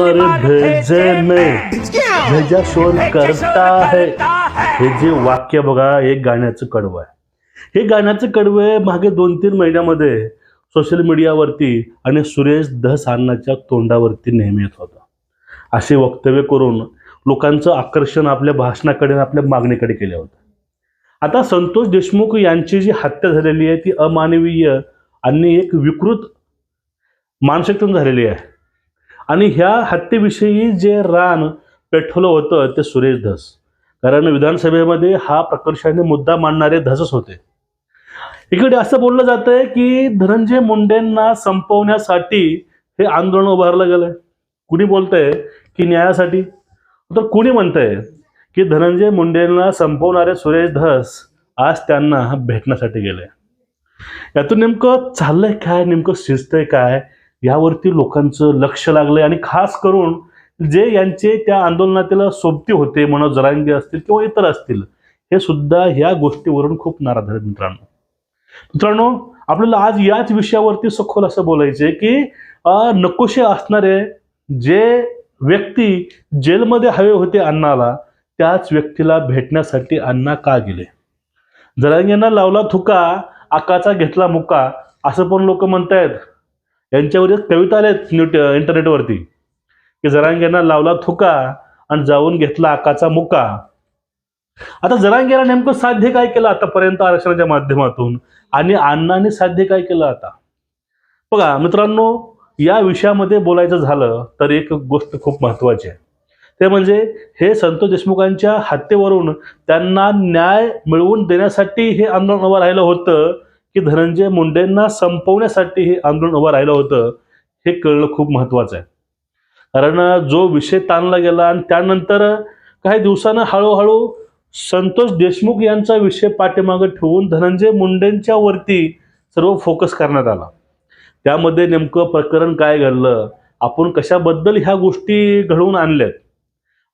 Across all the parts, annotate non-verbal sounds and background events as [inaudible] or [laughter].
हमारे भेजे में भेजा शोर करता है। हे। जे वाक्य बघा एक गाण्याचं कडवं आहे. हे गाण्याचं कडवं मागे दोन तीन महिन्यामध्ये सोशल मीडियावरती आणि सुरेश अण्णाच्या तोंडावरती नेहमी येत होतं. असे वक्तव्य करून लोकांचं आकर्षण आपल्या भाषणाकडे आणि आपल्या मागणीकडे केलं होतं. आता संतोष देशमुख यांची जी हत्या झालेली आहे ती अमानवीय आणि एक विकृत मानसिकतून झालेली आहे. आणि ह्या हत्येविषयी जे रान पेटवलं होतं ते सुरेश धस. कारण विधानसभेमध्ये हा प्रकर्षाने मुद्दा मांडणारे धसच होते. इकडे असं बोललं जातंय की धनंजय मुंडेंना संपवण्यासाठी हे आंदोलन उभारलं गेलंय. कुणी बोलतंय? की न्यायासाठी? तर कुणी म्हणतंय? की धनंजय मुंडेंना संपवणारे सुरेश धस आज त्यांना भेटण्यासाठी गेले. यातून नेमकं चाललंय काय? नेमकं शिजतंय काय? यावरती लोकांचं लक्ष लागलंय. आणि खास करून जे यांचे त्या आंदोलनातील सोबती होते मनोज जरांगे असतील किंवा इतर असतील हे सुद्धा ह्या गोष्टीवरून खूप नाराज आहेत मित्रांनो. मित्रांनो आपल्याला आज याच विषयावरती सखोल असं बोलायचे की नकोशे असणारे जे व्यक्ती जेलमध्ये हवे होते अण्णाला त्याच व्यक्तीला भेटण्यासाठी अण्णा का गेले? जरांगेंना लावला थुका आकाचा घेतला मुका असं पण लोक म्हणतायत. यांच्यावर एक कविता आल्यात न्यूट इंटरनेटवरती की जरांगेंना लावला थुका आणि जाऊन घेतला आकाचा मुका. आता जरांगेला नेमकं साध्य काय केलं आतापर्यंत आरक्षणाच्या माध्यमातून? आणि अण्णाने साध्य काय केलं आता? बघा मित्रांनो या विषयामध्ये बोलायचं झालं तर एक गोष्ट खूप महत्वाची आहे. ते म्हणजे हे संतोष देशमुखांच्या हत्येवरून त्यांना न्याय मिळवून देण्यासाठी हे आंदोलन उभं राहिलं होतं. की धनंजय मुंडेंना संपवण्यासाठी हे आंदोलन उभं राहिलं होतं हे कळणं खूप महत्वाचं आहे. कारण जो विषय ताणला गेला आणि त्यानंतर काही दिवसानं हळूहळू संतोष देशमुख यांचा विषय पाठीमागं ठेवून धनंजय मुंडेंच्या वरती सर्व फोकस करण्यात आला. त्यामध्ये नेमकं प्रकरण काय घडलं आपण कशाबद्दल ह्या गोष्टी घडवून आणल्यात?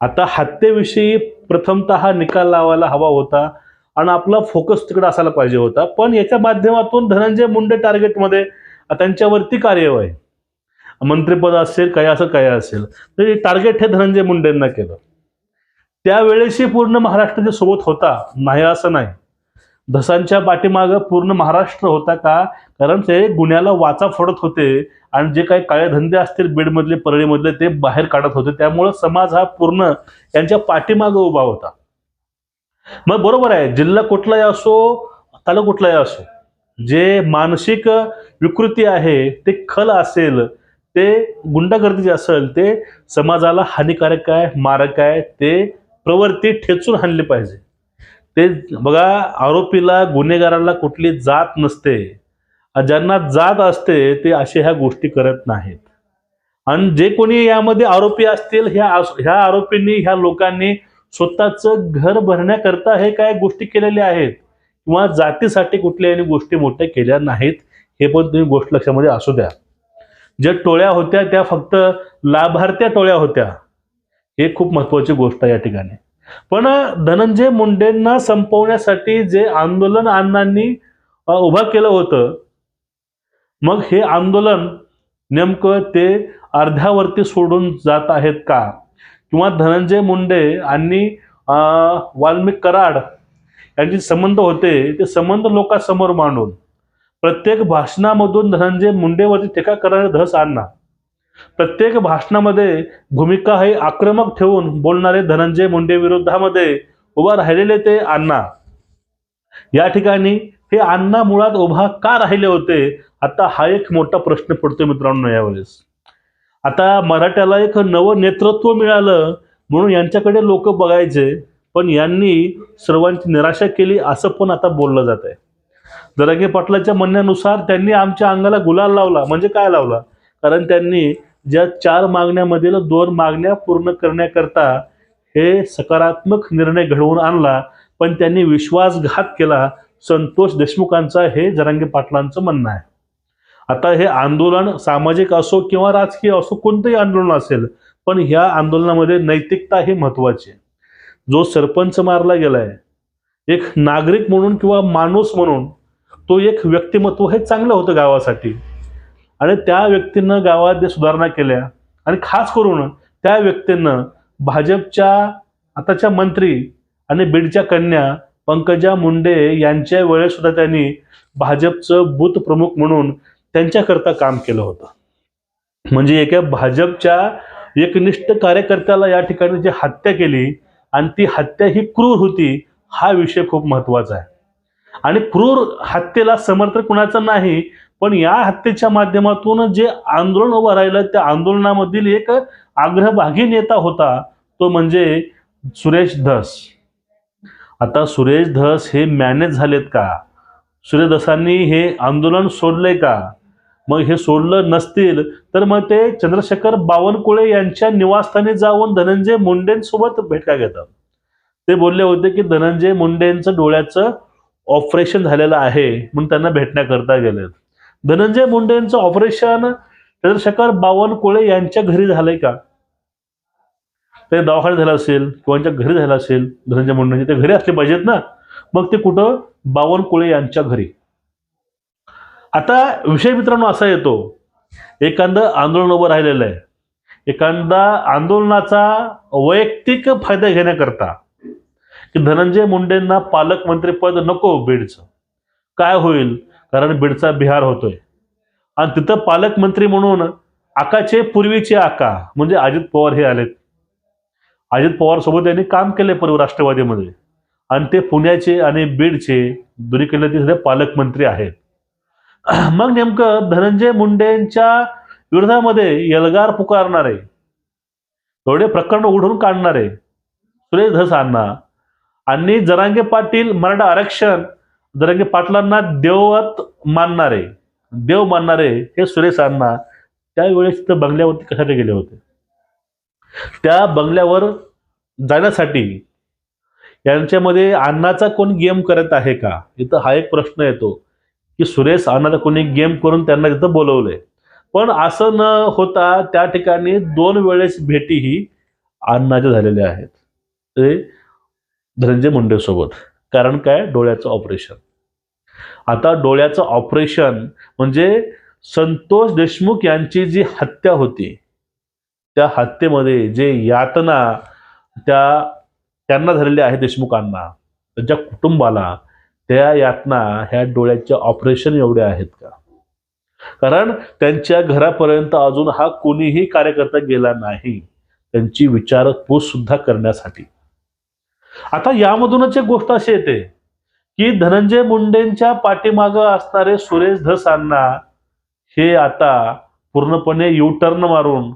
आता हत्येविषयी प्रथमतः हा निकाल लावायला हवा होता. आणि आपला फोकस तिकडे असायला पाहिजे होता. पण याच्या माध्यमातून धनंजय मुंडे टार्गेटमध्ये त्यांच्यावरती कार्यवाही. मंत्रिपद असेल काय असं काय असेल. तर टार्गेट हे धनंजय मुंडेंना केलं. त्यावेळेशी पूर्ण महाराष्ट्राच्या सोबत होता नाही असं नाही. धसांच्या पाठीमागं पूर्ण महाराष्ट्र होता का? कारण ते गुन्ह्याला वाचा फोडत होते आणि जे काही काळे धंदे असतील बीडमधले परळीमधले ते बाहेर काढत होते. त्यामुळं समाज हा पूर्ण यांच्या पाठीमागं उभा होता. मग बरोबर आहे जिल्हा कुठलाही असो तालुका कुठलाही असो जे मानसिक विकृती आहे ते खल असेल ते गुंडागर्दी जे असेल ते समाजाला हानिकारक आहे मारक आहे ते प्रवृत्ती ठेचून हाणली पाहिजे. ते बघा आरोपीला गुन्हेगाराला कुठली जात नसते. ज्यांना जात असते ते असे ह्या गोष्टी करत नाहीत. आणि जे कोणी यामध्ये आरोपी असतील ह्या ह्या आरोपींनी ह्या लोकांनी स्वतःचं घर भरण्याकरता हे काय गोष्टी केलेल्या आहेत? किंवा जातीसाठी कुठल्याही गोष्टी मोठ्या केल्या नाहीत हे पण तुम्ही गोष्ट लक्षामध्ये असू द्या. ज्या टोळ्या होत्या त्या फक्त लाभार्थ्या टोळ्या होत्या. हे खूप महत्वाची गोष्ट आहे या ठिकाणी. पण धनंजय मुंडेंना संपवण्यासाठी जे आंदोलन अण्णांनी उभं केलं होतं मग हे आंदोलन नेमकं ते अर्ध्यावरती सोडून जात आहेत का? किंवा धनंजय मुंडे आणि वाल्मिक कराड यांचे संबंध होते ते संबंध लोकांसमोर मांडून प्रत्येक भाषणामधून धनंजय मुंडेवरती टीका करणारे धस अण्णा प्रत्येक भाषणामध्ये भूमिका हे आक्रमक ठेवून बोलणारे धनंजय मुंडे विरोधामध्ये उभा राहिलेले ते अण्णा. या ठिकाणी हे अण्णा मुळात उभा का राहिले होते? आता हा एक मोठा प्रश्न पडतो मित्रांनो यावेळेस. आता मराठ्याला एक नवं नेतृत्व मिळालं म्हणून यांच्याकडे लोक बघायचे पण यांनी सर्वांची निराशा केली असं पण आता बोललं जात आहे. जरांगे पाटलाच्या म्हणण्यानुसार त्यांनी आमच्या अंगाला गुलाल लावला. म्हणजे काय लावला? कारण त्यांनी ज्या चार मागण्यामधील दोन मागण्या पूर्ण करण्याकरता हे सकारात्मक निर्णय घडवून आणला पण त्यांनी विश्वासघात केला. संतोष देशमुखांचा हे जरांगे पाटलांचं म्हणणं आहे. आता हे आंदोलन सामाजिक असो किंवा राजकीय असो कोणतंही आंदोलन असेल पण ह्या आंदोलनामध्ये नैतिकता ही महत्वाची आहे. जो सरपंच मारला गेलाय एक नागरिक म्हणून किंवा माणूस म्हणून तो एक व्यक्तिमत्व हे चांगलं होतं गावासाठी. आणि त्या व्यक्तीनं गावात सुधारणा केल्या आणि खास करून त्या व्यक्तींना भाजपच्या आताच्या मंत्री आणि बीडच्या कन्या पंकजा मुंडे यांच्या वेळेस सुद्धा त्यांनी भाजपचं बूथ प्रमुख म्हणून त्यांच्याकरता काम केलं होतं. म्हणजे एका भाजपच्या एकनिष्ठ कार्यकर्त्याला या ठिकाणी जी हत्या केली आणि ती हत्या ही क्रूर होती हा विषय खूप महत्त्वाचा आहे. आणि क्रूर हत्येला समर्थन कुणाचं नाही पण या हत्येच्या माध्यमातून जे आंदोलन उभं राहिलं त्या आंदोलनामधील एक आग्रहभागी नेता होता तो म्हणजे सुरेश धस. आता सुरेश धस हे मॅनेज झालेत का? सुरेश धसांनी हे आंदोलन सोडलंय का? मग हे सोडलं नसतील तर मग ते चंद्रशेखर बावनकुळे यांच्या निवासस्थानी जाऊन धनंजय मुंडेंसोबत भेट घेतात. ते बोलले होते की धनंजय मुंडेंचं डोळ्याचं ऑपरेशन झालेलं आहे म्हणून त्यांना भेटण्याकरता गेलेत. धनंजय मुंडेंचं ऑपरेशन चंद्रशेखर बावनकुळे यांच्या घरी झालंय का? ते दवाखान्यात झालं असेल किंवा घरी झालं असेल धनंजय मुंडेंचे ते घरी असले पाहिजेत ना. मग ते कुठं? बावनकुळे यांच्या घरी. आता विषय मित्रांनो असा येतो. एखादं आंदोलन उभं राहिलेलं आहे. एखादा आंदोलनाचा वैयक्तिक फायदा घेण्याकरता की धनंजय मुंडेंना पालकमंत्रीपद नको बीडचं. काय होईल? कारण बीडचा बिहार होतोय. आणि तिथं पालकमंत्री म्हणून आकाचे पूर्वीचे आका म्हणजे अजित पवार हे आलेत. अजित पवार सोबत यांनी काम केले पूर्व राष्ट्रवादीमध्ये. आणि ते पुण्याचे आणि बीडचे दोन्हीकडले ते सध्या पालकमंत्री आहेत. [clears throat] मग नेमकं धनंजय मुंडेंच्या विरोधामध्ये एल्गार पुकारणारे एवढे प्रकरण उघडून काढणारे सुरेश धस अण्णा आणि जरांगे पाटील मराठा आरक्षण जरांगे पाटलांना देवत मानणारे देव मानणारे हे सुरेश अण्णा त्यावेळेस तिथं बंगल्यावरती कशाला गेले होते? त्या बंगल्यावर जाण्यासाठी यांच्यामध्ये अण्णाचा कोण गेम करत आहे का? इथं हा एक प्रश्न येतो. की सुरेश अण्णाचा कोणी गेम करून त्यांना तिथं बोलवलंय. पण असं न होता त्या ठिकाणी दोन वेळेस भेटी ही अण्णाच्या झालेल्या आहेत. ते धनंजय मुंडेसोबत कारण काय? डोळ्याचं ऑपरेशन आता डोळ्याचं ऑपरेशन म्हणजे संतोष देशमुख यांची जी हत्या होती त्या हत्येमध्ये जे यातना त्या त्यांना झालेल्या आहेत देशमुखांना त्यांच्या कुटुंबाला त्या यातना ह्या डोळ्याच्या ऑपरेशन एवढे आहेत का? कारण त्यांच्या घरापर्यंत अजून हा कोणीही कार्यकर्ता गेला नाही त्यांची विचारपूस सुद्धा करण्यासाठी. आता यामधूनच एक गोष्ट अशी येते की धनंजय मुंडेंच्या पाठीमागं असणारे सुरेश धसांना हे आता पूर्णपणे यू टर्न मारून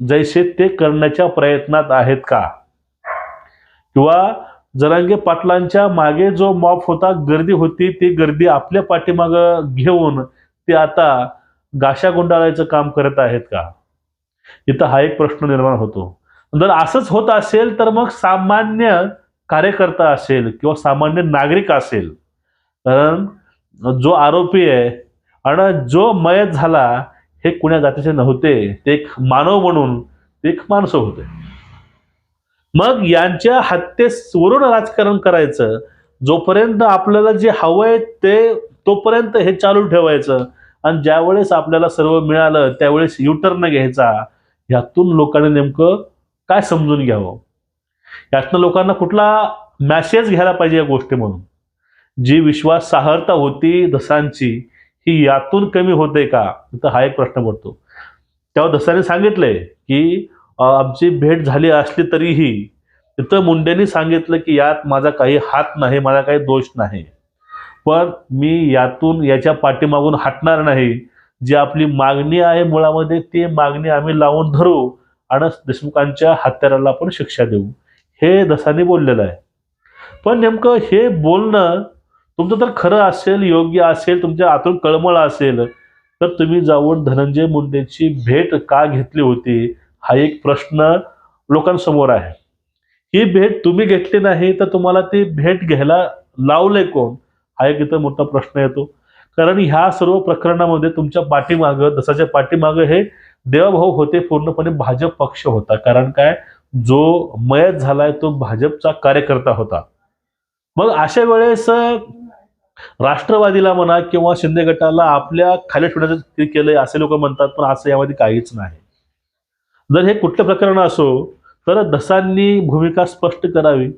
जैसे ते करण्याच्या प्रयत्नात आहेत का? किंवा जरांगे पाटलांच्या मागे जो मॉप होता गर्दी होती ती गर्दी आपल्या पाठीमागं घेऊन ते आता गाशा गुंडाळायचं काम करत आहेत का? इथं हा एक प्रश्न निर्माण होतो. जर असंच होत असेल तर मग सामान्य कार्यकर्ता असेल किंवा सामान्य नागरिक असेल. कारण जो आरोपी आहे आणि जो मयत झाला हे कुण्या जातीचे नव्हते ते एक मानव म्हणून ते एक माणसं होते. मग यांच्या हत्येवरून राजकारण करायचं जोपर्यंत आपल्याला जे हवंय ते तोपर्यंत हे चालू ठेवायचं. आणि ज्यावेळेस आपल्याला सर्व मिळालं त्यावेळेस युटर्न घ्यायचा. यातून लोकांनी नेमकं काय समजून घ्यावं? यातनं लोकांना कुठला मॅसेज घ्यायला पाहिजे या गोष्टीमधून जी विश्वासार्हता होती दसांची ही यातून कमी होते का? तर हा एक प्रश्न पडतो. तेव्हा दसाने सांगितलंय की आमची भेट झाली असली तरीही तिथं मुंडेंनी सांगितलं की यात माझा काही हात नाही माझा काही दोष नाही. पण मी यातून याच्या पाठीमागून हटणार नाही. जी आपली मागणी आहे मुळामध्ये ती मागणी आम्ही लावून धरू आणि देशमुखांच्या हत्याराला पण शिक्षा देऊ. हे दसाने बोललेलं आहे. पण नेमकं हे बोलणं तुमचं तर खरं असेल योग्य असेल तुमच्या आतून कळमळ असेल. तर तुम्ही जाऊन धनंजय मुंडेची भेट का घेतली होती? हा एक प्रश्न लोकांसमोर आहे. ही भेट तुम्ही घेतली नाही तर तुम्हाला ती भेट घ्यायला लावलंय कोण? हा एक इथं मोठा प्रश्न येतो. कारण ह्या सर्व प्रकरणामध्ये तुमच्या पाठीमागं दसाच्या पाठीमागं हे देवभाऊ होते पूर्णपणे भाजप पक्ष होता. कारण काय? जो मयत झालाय तो भाजपचा कार्यकर्ता होता. मग अशा वेळेस राष्ट्रवादीला म्हणा किंवा शिंदे गटाला आपल्या खाली ठेवण्याचं ते केलंय असे लोक म्हणतात पण असं यामध्ये काहीच नाही. जर हे कुठलं प्रकरण असो तर दसांनी भूमिका स्पष्ट करावी.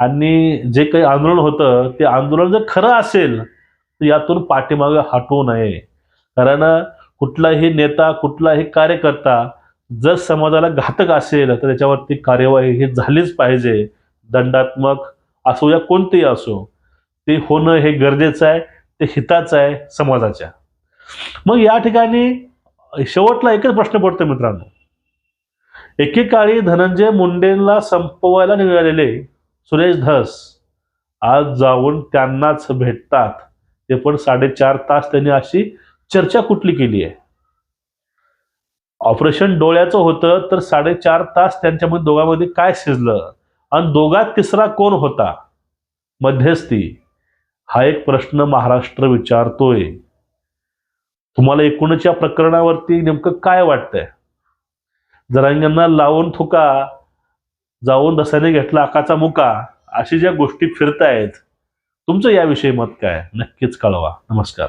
आणि जे काही आंदोलन होतं ते आंदोलन जर खरं असेल तर यातून पाठीमागं हटवू नये. कारण कुठलाही नेता कुठलाही कार्यकर्ता जर समाजाला घातक असेल तर त्याच्यावरती कार्यवाही ही झालीच पाहिजे. दंडात्मक असो या कोणतेही असो ते होणं हे गरजेचं आहे ते हिताचं आहे समाजाच्या. मग या ठिकाणी शेवटला एकच प्रश्न पडतो मित्रांनो. एकेकाळी धनंजय मुंडेंना संपवायला निघालेले सुरेश धस. आज जाऊन त्यांनाच भेटतात. ते पण साडेचार तास त्यांनी अशी चर्चा कुठली केली आहे? ऑपरेशन डोळ्याचं होतं तर साडेचार तास त्यांच्यामध्ये दोघांमध्ये काय शिजलं? आणि दोघात तिसरा कोण होता? मध्यस्थी. हा एक प्रश्न महाराष्ट्र विचारतोय. तुम्हाला एकूणच्या प्रकरणावरती नेमकं काय वाटतंय? जरांगांना लावून थुका जाऊन दसाने घेतला आकाचा मुका अशी ज्या गोष्टी फिरतायत तुमचं याविषयी मत काय? नक्कीच कळवा. नमस्कार.